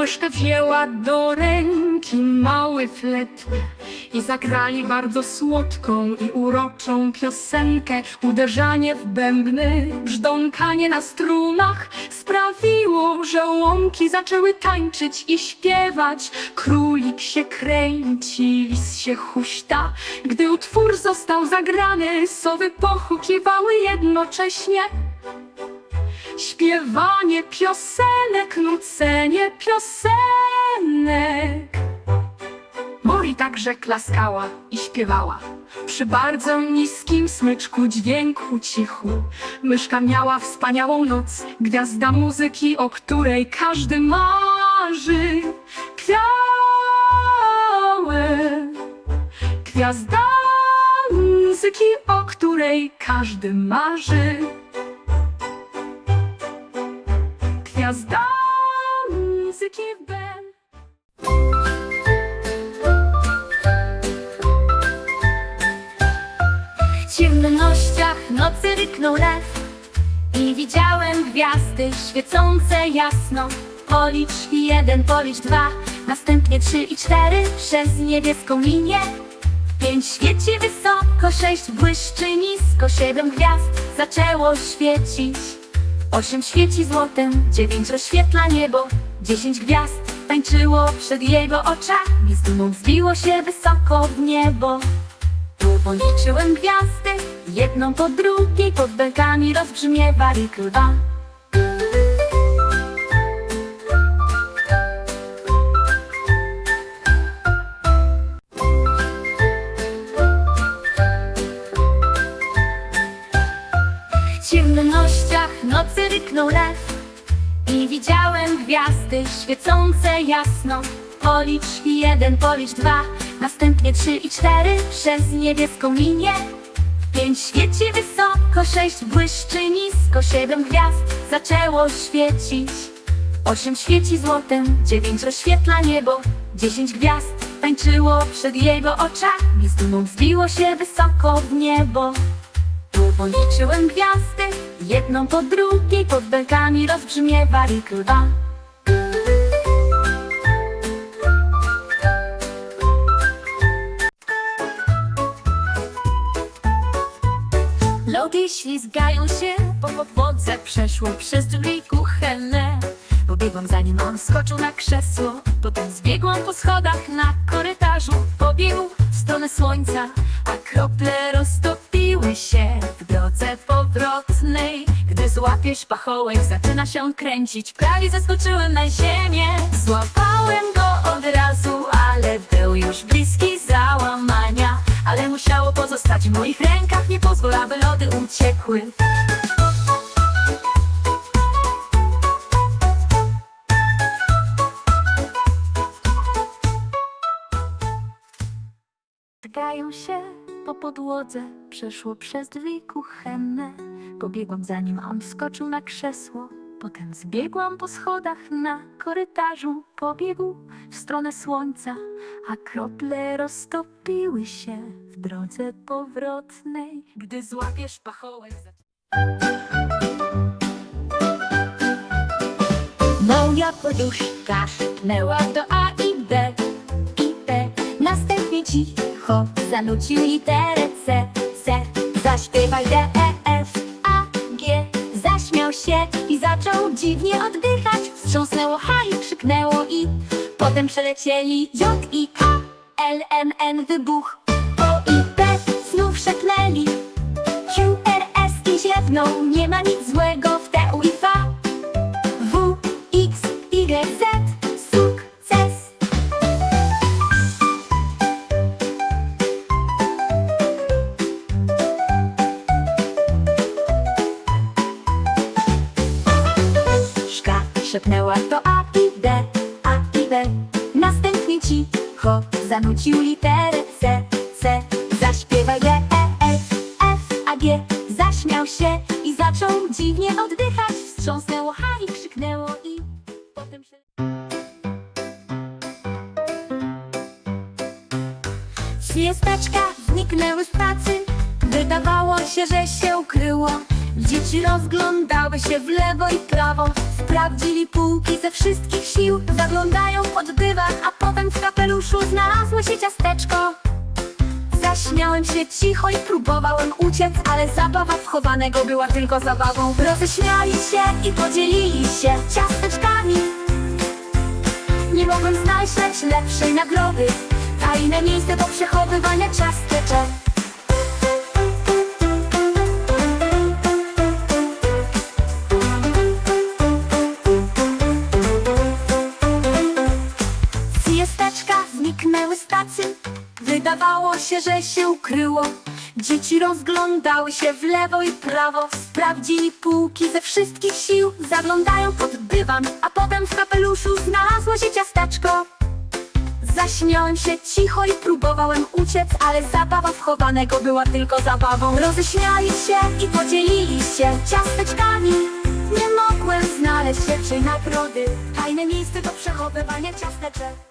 Myszka wzięła do ręki mały flet i zagrali bardzo słodką i uroczą piosenkę. Uderzanie w bębny, brzdąkanie na strunach sprawiło, że łąki zaczęły tańczyć i śpiewać. Królik się kręci, lis się huśta. Gdy utwór został zagrany, sowy pochukiwały jednocześnie. Śpiewanie piosenek, nucenie piosenek. Mori także klaskała i śpiewała. Przy bardzo niskim smyczku dźwięku cichu. Myszka miała wspaniałą noc, gwiazda muzyki, o której każdy marzy. Kwiały, gwiazda muzyki, o której każdy marzy. Gwiazda muzyki Ben. W ciemnościach nocy ryknął lew I widziałem gwiazdy świecące jasno. Policz jeden, policz dwa Następnie trzy i cztery. Przez niebieską linię Pięć świeci wysoko, sześć błyszczy nisko. Siedem gwiazd zaczęło świecić Osiem świeci złotem, dziewięć rozświetla niebo. Dziesięć gwiazd tańczyło przed jego oczami. Z dumą wzbiło się wysoko w niebo. Długo liczyłem gwiazdy, jedną po drugiej Pod belkami rozbrzmiewali dwa ciemnościach nocy ryknął lew. I widziałem gwiazdy świecące jasno. Policz jeden, policz dwa. Następnie trzy i cztery Przez niebieską linię. Pięć świeci wysoko, sześć błyszczy nisko. Siedem gwiazd zaczęło świecić. Osiem świeci złotem, dziewięć rozświetla niebo. Dziesięć gwiazd tańczyło przed jego oczami. Z dumą wzbiło się wysoko w niebo. Długo liczyłem gwiazdy, jedną po drugiej Pod belkami rozbrzmiewali dwa Lody ślizgają się po podłodze Przeszło przez drzwi kuchenne Pobiegłam zanim on skoczył na krzesło Potem zbiegłam po schodach na korytarzu Pobiegł w stronę słońca A krople roztopiły się w drodze powrotnej. Gdy złapiesz pachołek zaczyna się kręcić. Prawie zeskoczyłem na ziemię. Złapałem go od razu, ale był już bliski załamania. Ale musiało pozostać w moich rękach Nie pozwól, aby lody uciekły. Drgają się po podłodze, przeszło przez drzwi kuchenne. Pobiegłam za nim, on wskoczył na krzesło. Potem zbiegłam po schodach na korytarzu. Pobiegł w stronę słońca, a krople roztopiły się w drodze powrotnej. Gdy złapiesz pachołek. Moja poduszka szepnęła do A i B, i B. Następnie cicho zanucił literę C, C. Zaśpiewaj D, E, F, A, G. Zaśmiał się i zaczął dziwnie oddychać. Wstrząsnęło H i krzyknęło I. Potem przelecieli J i K, L, M, N, wybuch. O i P znów szepnęli. Q, R, S i ziewnął. Nie ma nic zanucił literę C, C. Zaśpiewaj G, E, F, F, A, G. Zaśmiał się i zaczął dziwnie oddychać. Wstrząsnęło H i krzyknęło I. Potem się... Gwiazdeczka zniknęły z pracy Wydawało się, że się ukryło Dzieci rozglądały się w lewo i prawo. Sprawdzili półki ze wszystkich sił. Zaglądają pod dywan, a potem w kapeluszu znalazło się ciasteczko. Zaśmiałem się cicho i próbowałem uciec Ale zabawa wchowanego była tylko zabawą. Roześmiali się i podzielili się ciasteczkami. Nie mogłem znaleźć lepszej nagrody. Tajne miejsce do przechowywania ciasteczek Wydawało się, że się ukryło. Dzieci rozglądały się w lewo i prawo. Sprawdzili półki ze wszystkich sił. Zaglądają pod dywan A potem w kapeluszu znalazło się ciasteczko. Zaśmiałem się cicho i próbowałem uciec Ale zabawa wchowanego była tylko zabawą. Roześmiali się i podzielili się ciasteczkami. Nie mogłem znaleźć lepszej nagrody. Tajne miejsce do przechowywania ciasteczek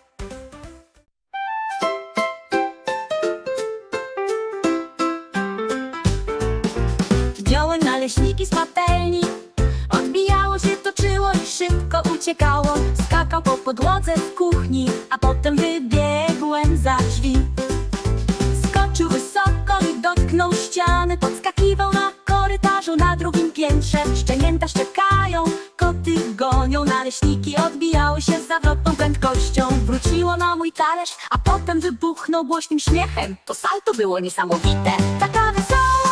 Naleśniki z patelni Odbijało się, toczyło i szybko uciekało. Skakał po podłodze w kuchni A potem wybiegłem za drzwi. Skoczył wysoko i dotknął ściany. Podskakiwał na korytarzu na drugim piętrze. Szczenięta szczekają, koty gonią. Naleśniki odbijały się z zawrotną prędkością. Wróciło na mój talerz, a potem wybuchnął głośnym śmiechem. To salto było niesamowite. Taka wesoła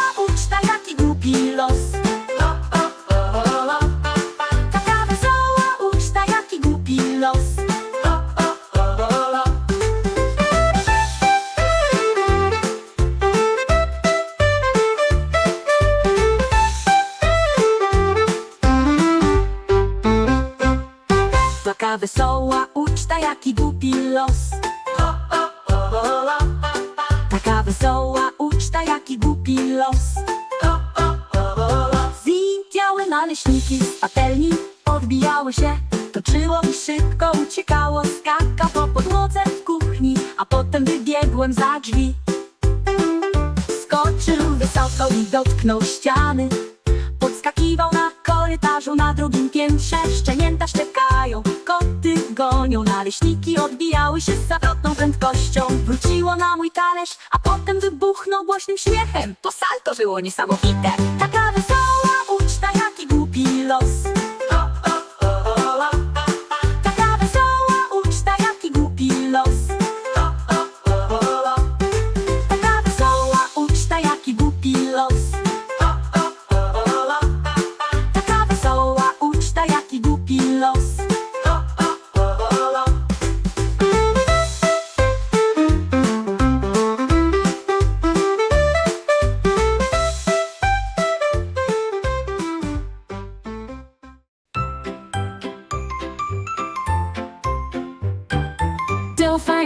los. Taka wesoła uczta, jaki głupi los. Taka wesoła uczta, jaki głupi los. Zwidziały naleśniki z patelni Odbijały się, szybko uciekało Skakał po podłodze w kuchni A potem wybiegłem za drzwi. Skoczył wysoko i dotknął ściany. Podskakiwał na korytarzu na drugim piętrze. Szczenięta szczekają, koty gonią Naleśniki odbijały się z zawrotną prędkością. Wróciło na mój talerz, a potem wybuchnął głośnym śmiechem. To salto było niesamowite. Taka wesoła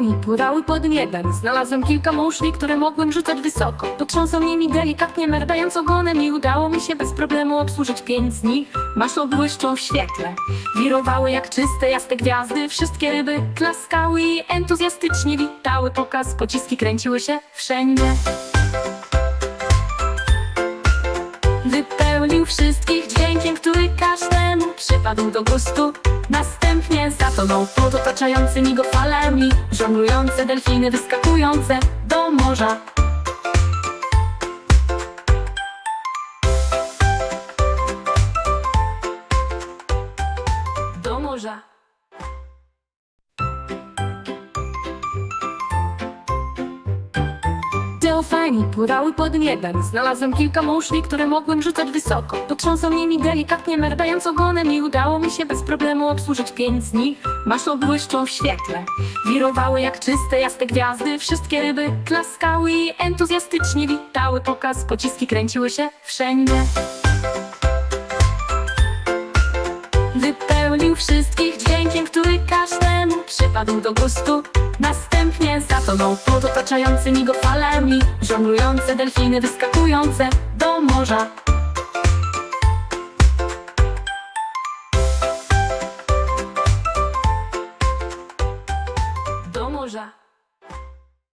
Teofani pływały pod niebem. Znalazłem kilka muszli, które mogłem rzucać wysoko. Potrząsał nimi delikatnie, merdając ogonem I udało mi się bez problemu obsłużyć pięć z nich. Masło błyszczą w świetle. Wirowały jak czyste, jasne gwiazdy. Wszystkie ryby klaskały i entuzjastycznie witały. Pokaz Pociski kręciły się wszędzie Wszystkich dźwiękiem, który każdemu przypadł do gustu. Następnie zatonął pod otaczającymi go falami. Żonglujące delfiny wyskakujące do morza. Do morza Teofani pływały pod niebem. Znalazłem kilka muszli, które mogłem rzucać wysoko. Potrząsał nimi delikatnie, merdając ogonem I udało mi się bez problemu obsłużyć pięć z nich. Masło błyszczą w świetle. Wirowały jak czyste, jasne gwiazdy. Wszystkie ryby klaskały i entuzjastycznie witały. Pokaz Pociski kręciły się wszędzie. Wypełnił wszystkich dźwiękiem, który każdemu przypadł do gustu. Następnie zatonął pod otaczającymi go falami. Żonglujące delfiny wyskakujące do morza